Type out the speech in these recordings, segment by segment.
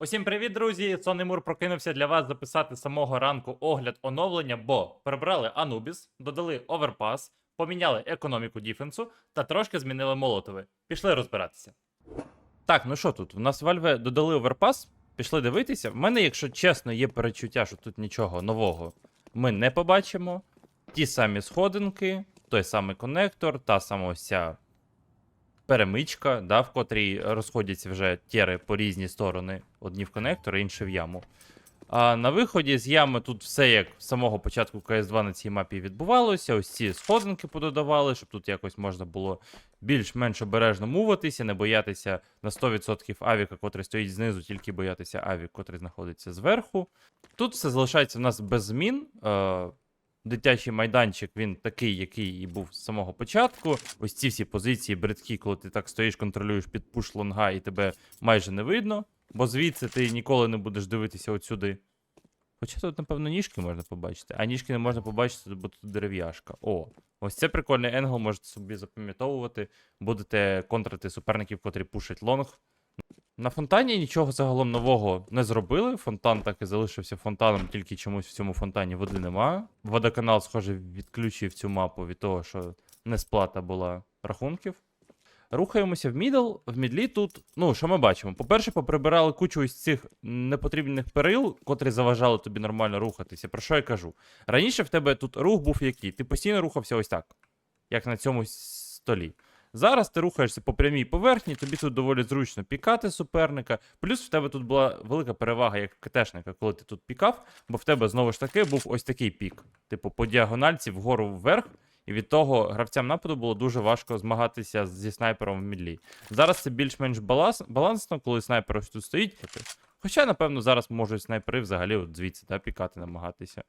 Усім привіт, друзі! Сонний Мур прокинувся для вас записати самого ранку огляд оновлення, бо прибрали Анубіс, додали оверпас, поміняли економіку діфенсу та трошки змінили молотови. Пішли розбиратися. Так, ну що тут? У нас Valve додали оверпас, пішли дивитися. В мене, якщо чесно, є перечуття, що тут нічого нового ми не побачимо. Ті самі сходинки, той самий конектор, та сама ось ця перемичка, да, в котрій розходяться вже тєри по різні сторони. Одні в конектор, інші в яму. А на виході з ями тут все як з самого початку CS2 на цій мапі відбувалося. Ось ці сходинки пододавали, щоб тут якось можна було більш-менш обережно муватися, не боятися на 100% авіка, котрий стоїть знизу, тільки боятися авік, котрий знаходиться зверху. Тут все залишається в нас без змін. Дитячий майданчик, він такий, який і був з самого початку. Ось ці всі позиції бридкі, коли ти так стоїш, контролюєш під пуш лонга і тебе майже не видно, бо звідси ти ніколи не будеш дивитися от сюди. Хоча тут, напевно, ніжки можна побачити, а ніжки не можна побачити, бо тут дерев'яшка. О, ось це прикольний енгл, можете собі запам'ятовувати. Будете контрити суперників, котрі пушать лонг. На фонтані нічого загалом нового не зробили. Фонтан так і залишився фонтаном, тільки чомусь в цьому фонтані води немає. Водоканал, схоже, відключив цю мапу від того, що несплата була рахунків. Рухаємося в мідл. В мідлі тут, ну, що ми бачимо? По-перше, поприбирали кучу із цих непотрібних перил, котрі заважали тобі нормально рухатися. Про що я кажу? Раніше в тебе тут рух був який? Ти постійно рухався ось так, як на цьому столі. Зараз ти рухаєшся по прямій поверхні, тобі тут доволі зручно пікати суперника. Плюс в тебе тут була велика перевага як КТшника, коли ти тут пікав, бо в тебе знову ж таки був ось такий пік. Типу, по діагональці вгору вверх, і від того гравцям нападу було дуже важко змагатися зі снайпером в мідлі. Зараз це більш-менш баланс, балансно, коли снайпер ось тут стоїть. Хоча, напевно, зараз можуть снайпери взагалі от звідси да, пікати, намагатися.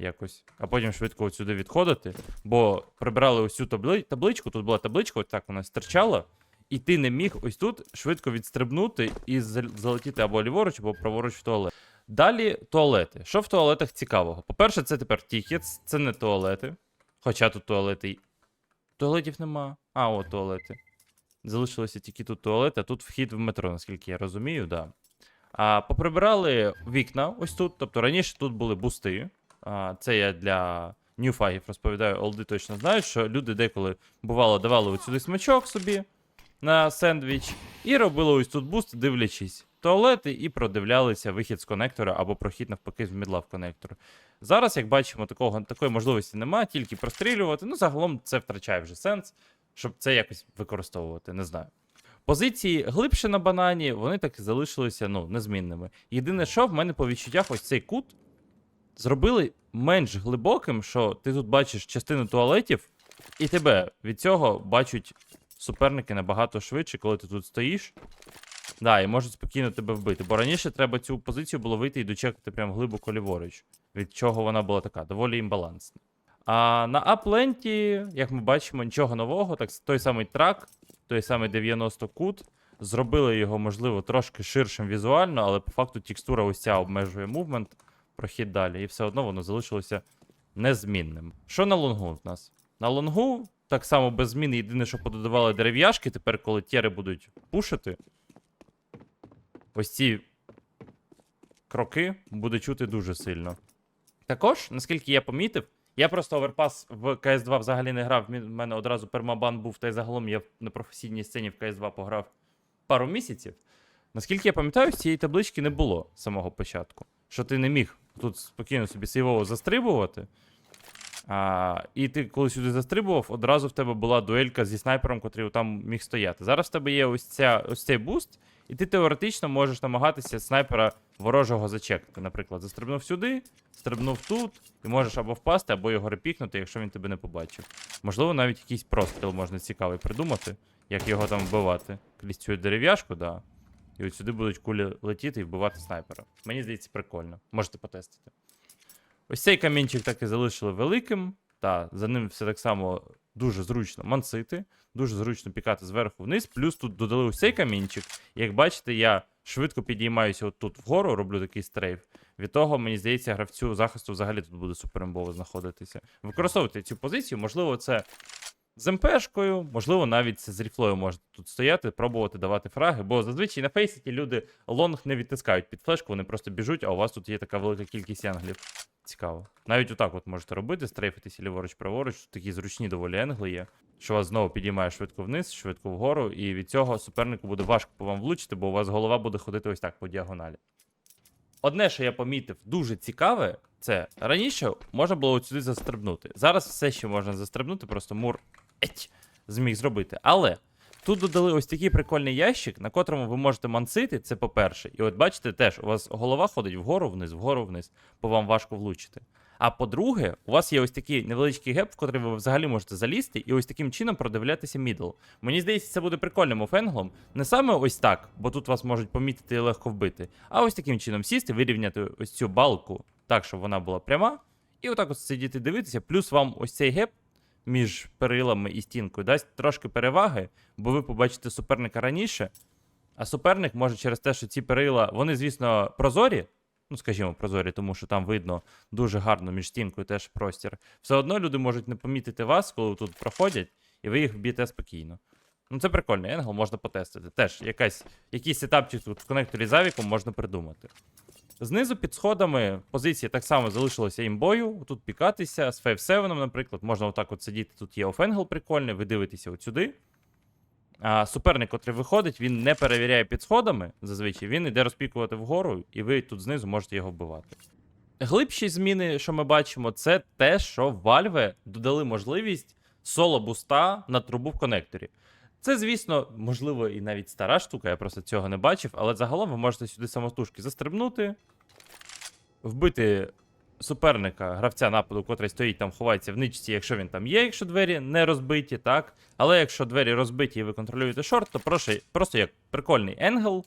Якось. А потім швидко от сюди відходити. Бо прибрали ось цю табли... табличку, тут була табличка, ось так вона стирчала. І ти не міг ось тут швидко відстрибнути і залетіти або ліворуч, або праворуч в туалет. Далі туалети. Що в туалетах цікавого? По-перше, це тепер тікетс, це не туалети. Хоча тут туалети. Туалетів нема. А, о, туалети. Залишилося тільки тут туалет, а тут вхід в метро, наскільки я розумію, да. А, поприбирали вікна ось тут. Тобто раніше тут були бусти. Це я для ньюфагів розповідаю, олди точно знають, що люди деколи бувало давали ось сюди смачок собі на сендвіч і робили ось тут буст, дивлячись туалети, і продивлялися вихід з конектора або прохід навпаки з мідла в конектор. Зараз, як бачимо, такого, такої можливості немає, тільки прострілювати. Ну, загалом це втрачає вже сенс, щоб це якось використовувати, не знаю. Позиції глибше на банані, вони так і залишилися ну, незмінними. Єдине, що в мене по відчуттях, ось цей кут зробили менш глибоким, що ти тут бачиш частину туалетів, і тебе від цього бачать суперники набагато швидше, коли ти тут стоїш. Да, і можуть спокійно тебе вбити. Бо раніше треба цю позицію було вийти і дочекати прям глибоко ліворуч, від чого вона була така, доволі імбалансна. А на апленті, як ми бачимо, нічого нового. Так, той самий трак, той самий 90 кут. Зробили його, можливо, трошки ширшим візуально, але по факту текстура ось ця обмежує мувмент, прохід далі, і все одно воно залишилося незмінним. Що на лонгу в нас? На лонгу так само без змін. Єдине, що пододавали дерев'яшки, тепер, коли тєри будуть пушити, ось ці кроки буде чути дуже сильно. Також, наскільки я помітив, я просто оверпас в CS2 взагалі не грав. В мене одразу пермабан був, та й загалом я на професійній сцені в CS2 пограв пару місяців. Наскільки я пам'ятаю, цієї таблички не було з самого початку. Що ти не міг тут спокійно собі сейвово застрибувати. А, і ти, коли сюди застрибував, одразу в тебе була дуелька зі снайпером, котрий там міг стояти. Зараз в тебе є ось, ця, ось цей буст, і ти теоретично можеш намагатися снайпера ворожого зачекати. Наприклад, застрибнув сюди, стрибнув тут, і можеш або впасти, або його репікнути, якщо він тебе не побачив. Можливо, навіть якийсь простріл можна цікавий придумати, як його там вбивати. Крізь цю дерев'яшку, да. І от сюди будуть кулі летіти і вбивати снайпера. Мені здається, прикольно. Можете потестити. Ось цей камінчик так і залишили великим. Та за ним все так само дуже зручно мансити, дуже зручно пікати зверху вниз. Плюс тут додали ось цей камінчик. Як бачите, я швидко підіймаюся от тут вгору, роблю такий стрейф. Від того, мені здається, гравцю захисту взагалі тут буде суперимбово знаходитися. Використовуйте цю позицію, можливо, це З МПшкою, можливо, навіть з ріфлою можете тут стояти, пробувати давати фраги, бо зазвичай на фейсіті люди лонг не відтискають під флешку, вони просто біжуть, а у вас тут є така велика кількість енглів. Цікаво. Навіть отак от можете робити, стрейфитися ліворуч, праворуч, тут такі зручні доволі енгли є, що вас знову підіймає швидко вниз, швидко вгору, і від цього супернику буде важко по вам влучити, бо у вас голова буде ходити ось так по діагоналі. Одне, що я помітив, дуже цікаве, це раніше можна було от сюди застрибнути. Зараз все ще можна застрибнути, просто мур еть, зміг зробити. Але тут додали ось такий прикольний ящик, на котрому ви можете мансити, це по-перше. І от бачите, теж у вас голова ходить вгору вниз, вгору вниз, бо вам важко влучити. А по-друге, у вас є ось такий невеличкий геп, в котрий ви взагалі можете залізти, і ось таким чином продивлятися мідл. Мені здається, це буде прикольним офенглом. Не саме ось так, бо тут вас можуть помітити і легко вбити, а ось таким чином сісти, вирівняти ось цю балку так, щоб вона була пряма, і отак от сидіти дивитися. Плюс вам ось цей геп між перилами і стінкою дасть трошки переваги, бо ви побачите суперника раніше. А суперник може через те, що ці перила, вони, звісно, прозорі. Ну, скажімо, прозорі, тому що там видно дуже гарно між стінкою теж простір. Все одно люди можуть не помітити вас, коли тут проходять, і ви їх вб'єте спокійно. Ну, це прикольний енгл, можна потестити. Теж якась, якийсь сетапчик тут в конекторі з авіком можна придумати. Знизу під сходами позиція так само залишилася імбою. Тут пікатися з 5-7, наприклад, можна отак от сидіти. Тут є офенгл прикольний, ви дивитеся от сюди. А суперник, котрий виходить, він не перевіряє під сходами зазвичай, він йде розпікувати вгору, і ви тут знизу можете його вбивати. Глибші зміни, що ми бачимо, це те, що Valve додали можливість соло-буста на трубу в конекторі. Це, звісно, можливо, і навіть стара штука, я просто цього не бачив, але загалом ви можете сюди самотужки застрибнути, вбити суперника, гравця нападу, котрий стоїть там, ховається в ничці, якщо він там є, якщо двері не розбиті, так. Але якщо двері розбиті і ви контролюєте шорт, то просто, просто як прикольний енгл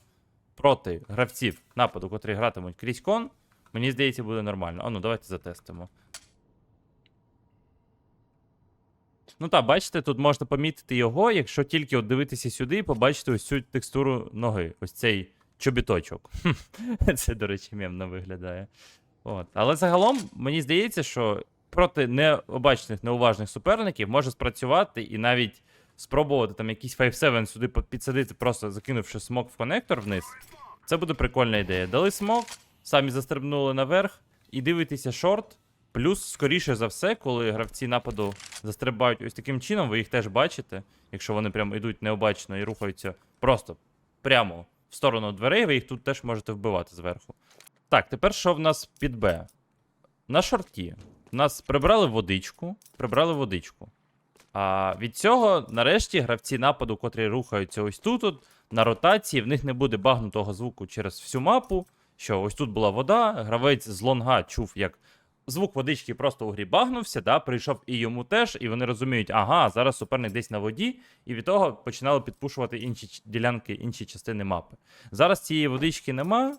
проти гравців нападу, котрі гратимуть крізь кон, мені здається, буде нормально. А ну, давайте затестимо. Ну так, бачите, тут можна помітити його, якщо тільки от дивитися сюди і побачити ось цю текстуру ноги, ось цей чобіточок. Це, до речі, мемно виглядає. От. Але загалом, мені здається, що проти необачних, неуважних суперників може спрацювати і навіть спробувати там якийсь 5-7 сюди підсадити, просто закинувши смок в конектор вниз. Це буде прикольна ідея. Дали смок, самі застрибнули наверх і дивитеся шорт. Плюс, скоріше за все, коли гравці нападу застрибають ось таким чином, ви їх теж бачите. Якщо вони прям йдуть необачно і рухаються просто прямо в сторону дверей, ви їх тут теж можете вбивати зверху. Так, тепер що в нас під Б? На шорті. Нас прибрали водичку, прибрали водичку. А від цього, нарешті, гравці нападу, котрі рухаються ось тут, от, на ротації, в них не буде багнутого звуку через всю мапу. Що ось тут була вода, гравець з лонга чув, як звук водички просто у грі да, прийшов і йому теж, і вони розуміють, ага, зараз суперник десь на воді, і від того починали підпушувати інші ділянки, інші частини мапи. Зараз цієї водички нема.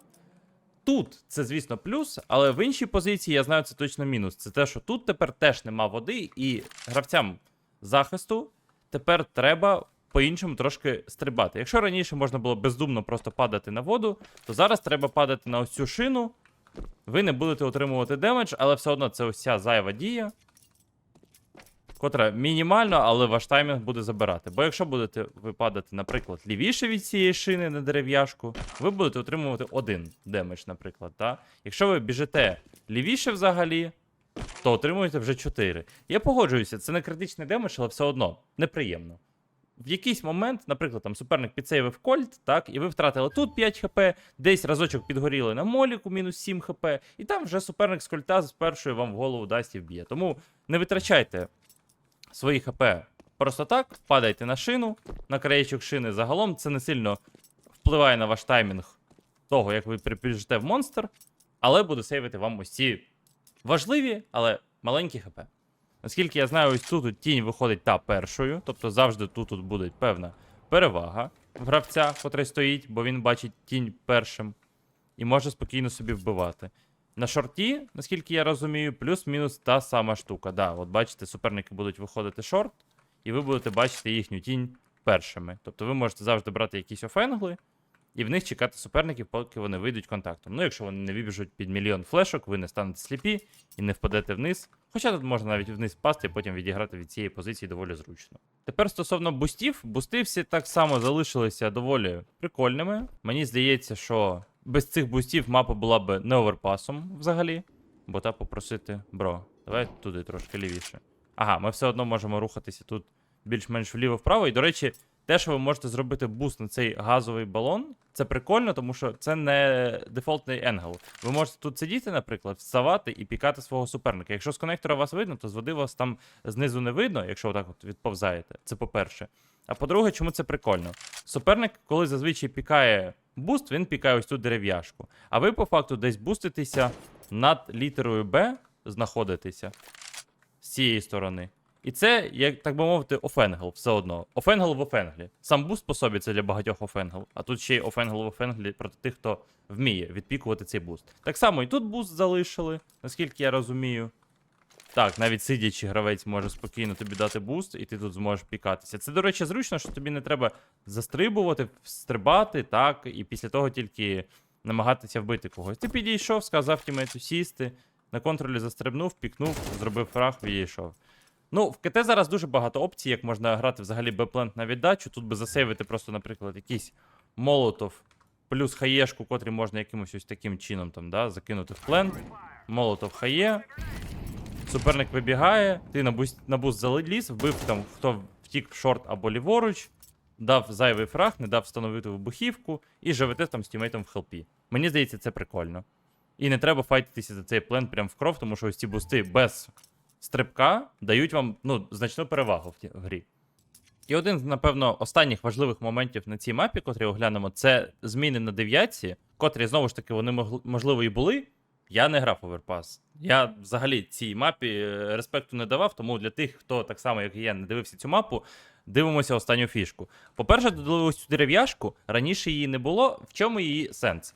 Тут це, звісно, плюс, але в іншій позиції я знаю, це точно мінус. Це те, що тут тепер теж нема води, і гравцям захисту тепер треба по-іншому трошки стрибати. Якщо раніше можна було бездумно просто падати на воду, то зараз треба падати на ось цю шину. Ви не будете отримувати демедж, але все одно це ця зайва дія, котра мінімально, але ваш таймінг буде забирати. Бо якщо будете ви падати, наприклад, лівіше від цієї шини на дерев'яшку, ви будете отримувати один демедж, наприклад. Та? Якщо ви біжите лівіше взагалі, то отримуєте вже 4. Я погоджуюся, це не критичний демедж, але все одно неприємно. В якийсь момент, наприклад, там суперник підсейвив кольт, так, і ви втратили тут 5 хп, десь разочок підгоріли на моліку, мінус 7 хп, і там вже суперник з кольта з першої вам в голову дасть і вб'є. Тому не витрачайте свої хп просто так, падайте на шину, на краєчок шини загалом. Це не сильно впливає на ваш таймінг того, як ви прибіжите в монстр, але буде сейвити вам ці важливі, але маленькі хп. Наскільки я знаю, ось тут тінь виходить та першою, тобто завжди тут, тут буде певна перевага гравця, котрий стоїть, бо він бачить тінь першим і може спокійно собі вбивати. На шорті, наскільки я розумію, плюс-мінус та сама штука. Да, от бачите, суперники будуть виходити шорт, і ви будете бачити їхню тінь першими. Тобто ви можете завжди брати якісь офенгли і в них чекати суперників, поки вони вийдуть контактом. Ну, якщо вони не вибіжуть під мільйон флешок, ви не станете сліпі і не впадете вниз. Хоча тут можна навіть вниз впасти і потім відіграти від цієї позиції доволі зручно. Тепер стосовно бустів, бусти всі так само залишилися доволі прикольними. Мені здається, що без цих бустів мапа була б не оверпасом взагалі. Бо та попросити, бро, давай туди трошки лівіше. Ага, ми все одно можемо рухатися тут більш-менш вліво-вправо. І, до речі, те, що ви можете зробити буст на цей газовий балон, це прикольно, тому що це не дефолтний енгл. Ви можете тут сидіти, наприклад, вставати і пікати свого суперника. Якщо з конектора вас видно, то з води вас там знизу не видно, якщо отак от відповзаєте. Це по-перше. А по-друге, чому це прикольно? Суперник, коли зазвичай пікає буст, він пікає ось цю дерев'яшку. А ви по факту десь буститеся над літерою Б, знаходитеся з цієї сторони. І це, як так би мовити, офенгл все одно. Офенгл в офенглі. Сам буст по собі це для багатьох офенгл, а тут ще й офенгл в офенглі проти тих, хто вміє відпікувати цей буст. Так само і тут буст залишили, наскільки я розумію. Так, навіть сидячий гравець може спокійно тобі дати буст, і ти тут зможеш пікатися. Це, до речі, зручно, що тобі не треба застрибувати, стрибати, так, і після того тільки намагатися вбити когось. Ти підійшов, сказав тімейту сісти, на контролі застрибнув, пікнув, зробив фраг, відійшов. Ну, в КТ зараз дуже багато опцій, як можна грати взагалі беплент на віддачу. Тут би засейвити просто, наприклад, якийсь молотов плюс хаєшку, котрий можна якимось ось таким чином там, да, закинути в плент. Молотов хає. Суперник вибігає, ти на буст, на буст заліз, вбив там, хто втік в шорт або ліворуч, дав зайвий фраг, не дав встановити вибухівку і живете там з тімейтом в хелпі. Мені здається, це прикольно. І не треба файтитися за цей плен прям в кров, тому що ось ці бусти без стрибка дають вам ну, значну перевагу в, грі. І один з, напевно, останніх важливих моментів на цій мапі, котрі оглянемо, це зміни на дев'ятці, котрі, знову ж таки, вони можливо і були. Я не грав оверпас. Я взагалі цій мапі е, респекту не давав, тому для тих, хто так само, як і я, не дивився цю мапу, дивимося останню фішку. По-перше, додали ось цю дерев'яшку, раніше її не було. В чому її сенс?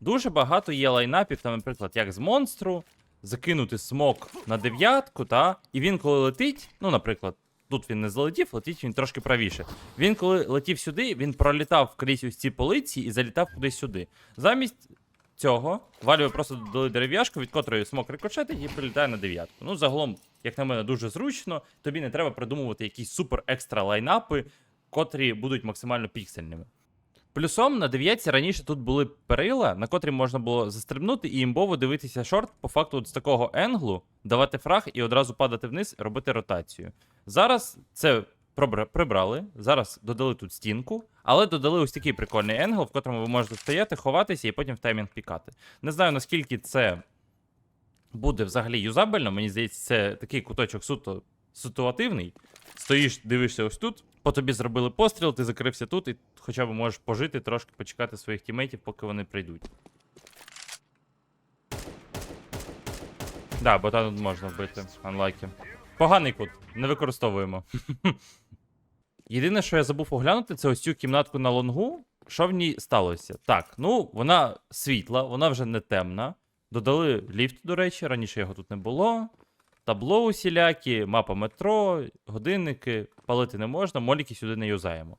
Дуже багато є лайнапів, там, наприклад, як з монстру, закинути смок на дев'ятку, та, і він, коли летить, ну, наприклад, тут він не залетів, летить він трошки правіше. Він, коли летів сюди, він пролітав крізь ось ці полиці і залітав кудись сюди. Замість цього Valve просто додали дерев'яшку, від котрої смок рикошетить і прилітає на дев'ятку. Ну, загалом, як на мене, дуже зручно. Тобі не треба придумувати якісь супер екстра лайнапи, котрі будуть максимально піксельними. Плюсом на дев'ятці раніше тут були перила, на котрі можна було застрибнути і імбово дивитися шорт, по факту от з такого енглу, давати фраг і одразу падати вниз, робити ротацію. Зараз це прибрали, зараз додали тут стінку, але додали ось такий прикольний енгл, в котрому ви можете стояти, ховатися і потім в таймінг пікати. Не знаю, наскільки це буде взагалі юзабельно. Мені здається, це такий куточок суто ситуативний. Стоїш, дивишся ось тут, по тобі зробили постріл, ти закрився тут, і хоча б можеш пожити, трошки почекати своїх тімейтів, поки вони прийдуть. Да, бо тут можна вбити. Анлайки. Поганий кут, не використовуємо. Єдине, що я забув оглянути, це ось цю кімнатку на лонгу. Що в ній сталося? Так, ну, вона світла, вона вже не темна. Додали ліфт, до речі, раніше його тут не було. Табло усілякі, мапа метро, годинники, палити не можна, моліки сюди не юзаємо.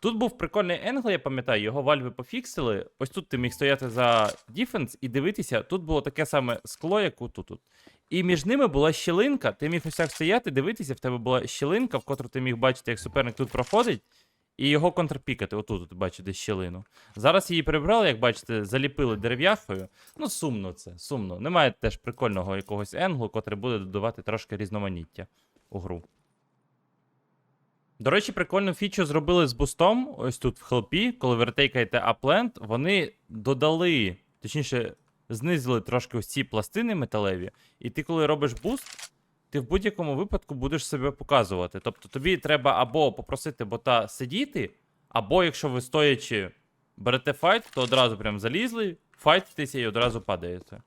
Тут був прикольний енгл, я пам'ятаю, його вальви пофіксили. Ось тут ти міг стояти за діфенс і дивитися. Тут було таке саме скло, як отут. тут. І між ними була щілинка. Ти міг ось так стояти, дивитися, в тебе була щілинка, в котру ти міг бачити, як суперник тут проходить, і його контрпікати. Отут бачиш десь щілину. Зараз її прибрали, як бачите, заліпили дерев'яхою. Ну, сумно це, сумно. Немає теж прикольного якогось енглу, котрий буде додавати трошки різноманіття у гру. До речі, прикольну фічу зробили з бустом. Ось тут в хелпі, коли ви ретейкаєте апленд, вони додали, точніше, знизили трошки ось ці пластини металеві. І ти, коли робиш буст, ти в будь-якому випадку будеш себе показувати. Тобто тобі треба або попросити бота сидіти, або якщо ви стоячи берете файт, то одразу прям залізли, файтитеся і одразу падаєте.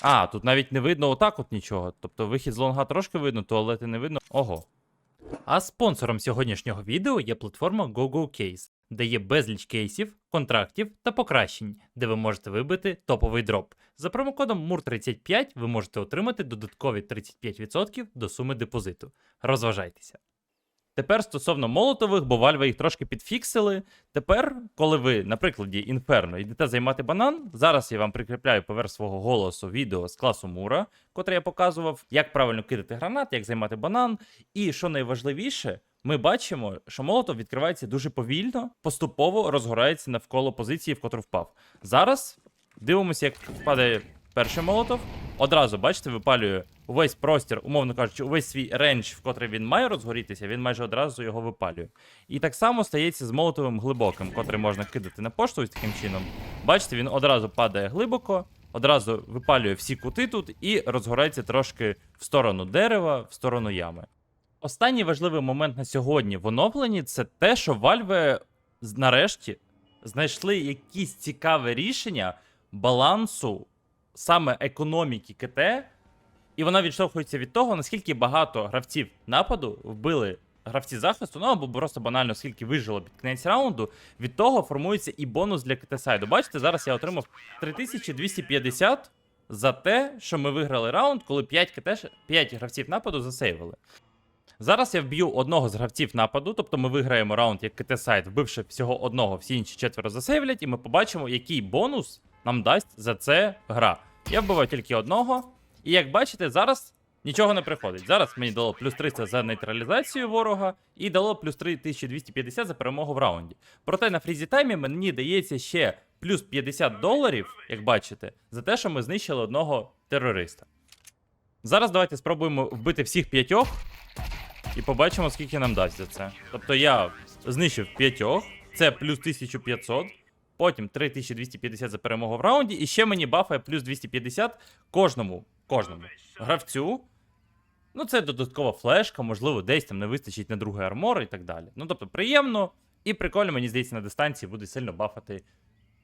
А, тут навіть не видно отак от нічого. Тобто вихід з лонга трошки видно, туалети не видно. Ого. А спонсором сьогоднішнього відео є платформа GoGoCase, де є безліч кейсів, контрактів та покращень, де ви можете вибити топовий дроп. За промокодом MUR35 ви можете отримати додаткові 35% до суми депозиту. Розважайтеся. Тепер стосовно молотових, бо Valve їх трошки підфіксили. Тепер, коли ви, на прикладі Інферно, йдете займати банан, зараз я вам прикріпляю поверх свого голосу відео з класу Мура, котре я показував, як правильно кидати гранат, як займати банан. І що найважливіше, ми бачимо, що молотов відкривається дуже повільно, поступово розгорається навколо позиції, в котру впав. Зараз дивимося, як впадає перший молотов. Одразу, бачите, випалює увесь простір, умовно кажучи, увесь свій рендж, в котрий він має розгорітися, він майже одразу його випалює. І так само стається з молотовим глибоким, котрий можна кидати на пошту ось таким чином. Бачите, він одразу падає глибоко, одразу випалює всі кути тут і розгорається трошки в сторону дерева, в сторону ями. Останній важливий момент на сьогодні в оновленні це те, що Valve нарешті знайшли якісь цікаве рішення балансу саме економіки КТ, і вона відштовхується від того, наскільки багато гравців нападу вбили гравці захисту, ну або просто банально скільки вижило під кінець раунду. Від того формується і бонус для КТ сайду. Бачите, зараз я отримав 3250 за те, що ми виграли раунд, коли 5 КТ, 5 гравців нападу засейвили. Зараз я вб'ю одного з гравців нападу, тобто ми виграємо раунд як КТ сайт, вбивши всього одного, всі інші четверо засейвлять, і ми побачимо, який бонус нам дасть за це гра. Я вбиваю тільки одного, і як бачите, зараз нічого не приходить. Зараз мені дало плюс 300 за нейтралізацію ворога і дало плюс 3250 за перемогу в раунді. Проте на фрізі таймі мені дається ще плюс 50 доларів, як бачите, за те, що ми знищили одного терориста. Зараз давайте спробуємо вбити всіх п'ятьох і побачимо, скільки нам дасть за це. Тобто я знищив п'ятьох, це плюс 1500, потім 3250 за перемогу в раунді, і ще мені бафає плюс 250 кожному, кожному гравцю. Ну, це додаткова флешка, можливо, десь там не вистачить на другий армор і так далі. Ну, тобто, приємно і прикольно, мені здається, на дистанції буде сильно бафати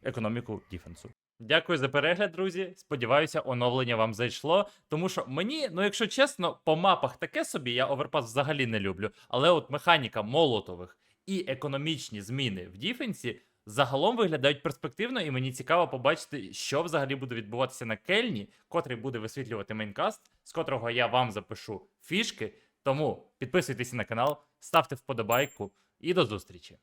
економіку діфенсу. Дякую за перегляд, друзі. Сподіваюся, оновлення вам зайшло. Тому що мені, ну якщо чесно, по мапах таке собі, я оверпас взагалі не люблю. Але от механіка молотових і економічні зміни в діфенсі загалом виглядають перспективно, і мені цікаво побачити, що взагалі буде відбуватися на Кельні, котрий буде висвітлювати мейнкаст, з котрого я вам запишу фішки. Тому підписуйтесь на канал, ставте вподобайку і до зустрічі.